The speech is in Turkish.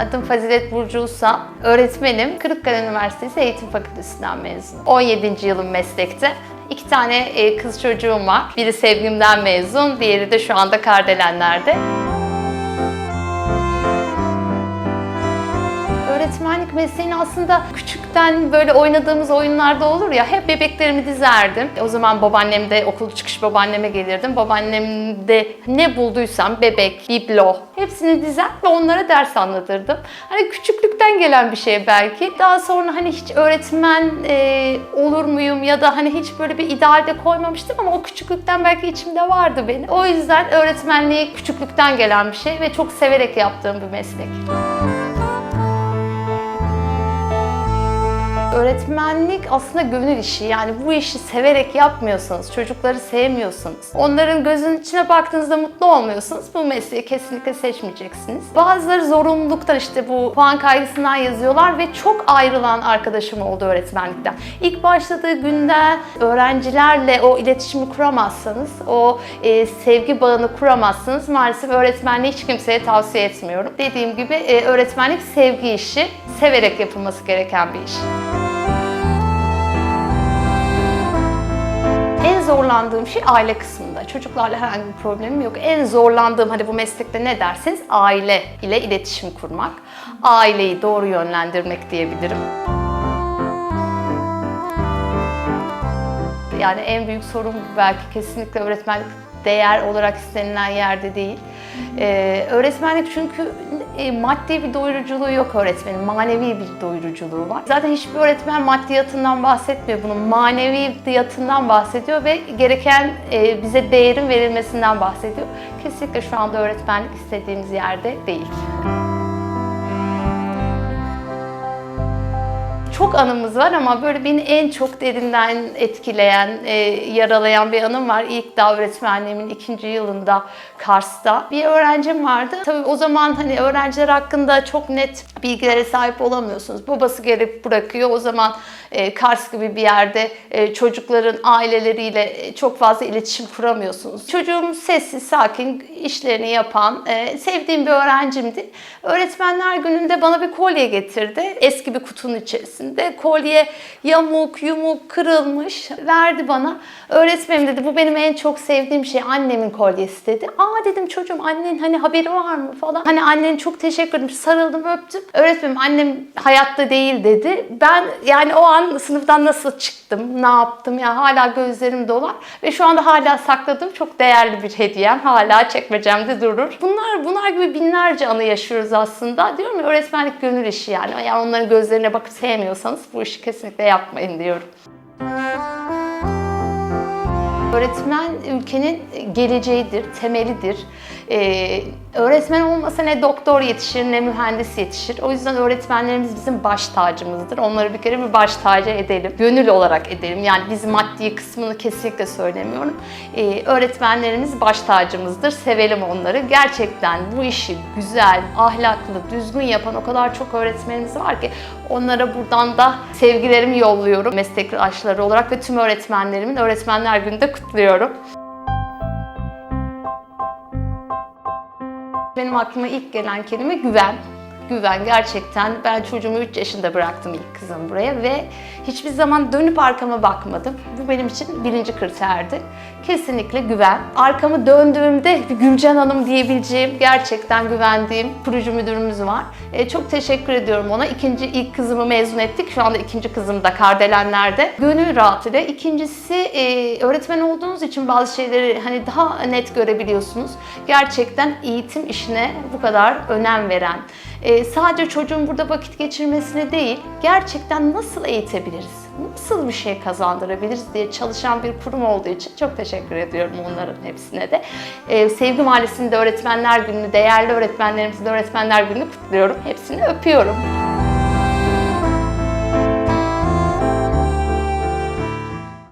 Adım Fazilet Burcu Usa. Öğretmenim. Kırıkkale Üniversitesi Eğitim Fakültesinden mezunum. 17. yılım meslekte. İki tane e, kız çocuğum var. Biri sevgimden mezun, diğeri de şu anda Kardelenler'de. Öğretmenlik mesleğini aslında küçükten böyle oynadığımız oyunlarda olur ya hep bebeklerimi dizerdim. O zaman babaannem de okul çıkış babaanneme gelirdim. Babaannem de ne bulduysam bebek, biblo hepsini dizer ve onlara ders anlatırdım. Hani küçüklükten gelen bir şey belki. Daha sonra hani hiç öğretmen e, olur muyum ya da hani hiç böyle bir idealde koymamıştım ama o küçüklükten belki içimde vardı benim. O yüzden öğretmenliği küçüklükten gelen bir şey ve çok severek yaptığım bir meslek. Öğretmenlik aslında gönül işi. Yani bu işi severek yapmıyorsanız, çocukları sevmiyorsanız, onların gözünün içine baktığınızda mutlu olmuyorsanız bu mesleği kesinlikle seçmeyeceksiniz. Bazıları zorunluluktan işte bu puan kaygısından yazıyorlar ve çok ayrılan arkadaşım oldu öğretmenlikten. İlk başladığı günde öğrencilerle o iletişimi kuramazsanız, o e, sevgi bağını kuramazsınız maalesef öğretmenliği hiç kimseye tavsiye etmiyorum. Dediğim gibi e, öğretmenlik sevgi işi, severek yapılması gereken bir iş. Zorlandığım şey aile kısmında. Çocuklarla herhangi bir problemim yok. En zorlandığım hani bu meslekte ne derseniz aile ile iletişim kurmak. Aileyi doğru yönlendirmek diyebilirim. Yani en büyük sorun belki kesinlikle öğretmenlik değer olarak istenilen yerde değil. Ee, öğretmenlik çünkü e, maddi bir doyuruculuğu yok öğretmenin, manevi bir doyuruculuğu var. Zaten hiçbir öğretmen maddiyatından bahsetmiyor, bunun maneviyatından bahsediyor ve gereken e, bize değerin verilmesinden bahsediyor. Kesinlikle şu anda öğretmenlik istediğimiz yerde değil. Çok anımız var ama böyle beni en çok derinden etkileyen, e, yaralayan bir anım var. İlk dağ öğretmenliğimin ikinci yılında Kars'ta. Bir öğrencim vardı. Tabii o zaman hani öğrenciler hakkında çok net bilgilere sahip olamıyorsunuz. Babası gelip bırakıyor. O zaman e, Kars gibi bir yerde e, çocukların aileleriyle e, çok fazla iletişim kuramıyorsunuz. Çocuğum sessiz, sakin, işlerini yapan, e, sevdiğim bir öğrencimdi. Öğretmenler gününde bana bir kolye getirdi. Eski bir kutunun içerisinde. Kolye yamuk, yumuk, kırılmış. Verdi bana. Öğretmenim dedi bu benim en çok sevdiğim şey. Annemin kolyesi dedi. Aa dedim çocuğum annen hani haberi var mı falan. Hani annen çok teşekkür ederim. Sarıldım öptüm. Öğretmenim annem hayatta değil dedi. Ben yani o an sınıftan nasıl çıktım, ne yaptım ya hala gözlerim dolar. Ve şu anda hala sakladığım çok değerli bir hediyem. Hala çekmecemde durur. Bunlar bunlar gibi binlerce anı yaşıyoruz aslında. Diyorum ya öğretmenlik gönül işi yani. Yani onların gözlerine bakıp sevmiyorsanız bu işi kesinlikle yapmayın diyorum. Öğretmen ülkenin geleceğidir, temelidir. Ee, öğretmen olmasa ne doktor yetişir ne mühendis yetişir. O yüzden öğretmenlerimiz bizim baş tacımızdır. Onları bir kere bir baş tacı edelim. Gönül olarak edelim. Yani biz maddi kısmını kesinlikle söylemiyorum. Ee, öğretmenlerimiz baş tacımızdır. Sevelim onları. Gerçekten bu işi güzel, ahlaklı, düzgün yapan o kadar çok öğretmenimiz var ki onlara buradan da sevgilerimi yolluyorum meslektaşları olarak ve tüm öğretmenlerimin Öğretmenler Günü'nde kutluyorum. Benim aklıma ilk gelen kelime güven. Güven gerçekten. Ben çocuğumu 3 yaşında bıraktım ilk kızım buraya ve hiçbir zaman dönüp arkama bakmadım. Bu benim için birinci kriterdi. Kesinlikle güven. Arkamı döndüğümde bir Gülcan Hanım diyebileceğim, gerçekten güvendiğim kurucu müdürümüz var. E, çok teşekkür ediyorum ona. İkinci ilk kızımı mezun ettik. Şu anda ikinci kızım da Kardelenler'de. Gönül rahatıyla. İkincisi e, öğretmen olduğunuz için bazı şeyleri hani daha net görebiliyorsunuz. Gerçekten eğitim işine bu kadar önem veren, e, sadece çocuğun burada vakit geçirmesine değil, gerçekten nasıl eğitebiliriz, nasıl bir şey kazandırabiliriz diye çalışan bir kurum olduğu için çok teşekkür ediyorum onların hepsine de. E, Sevgi Mahallesi'nde Öğretmenler Günü'nü, değerli öğretmenlerimizin Öğretmenler Günü'nü kutluyorum. Hepsini öpüyorum.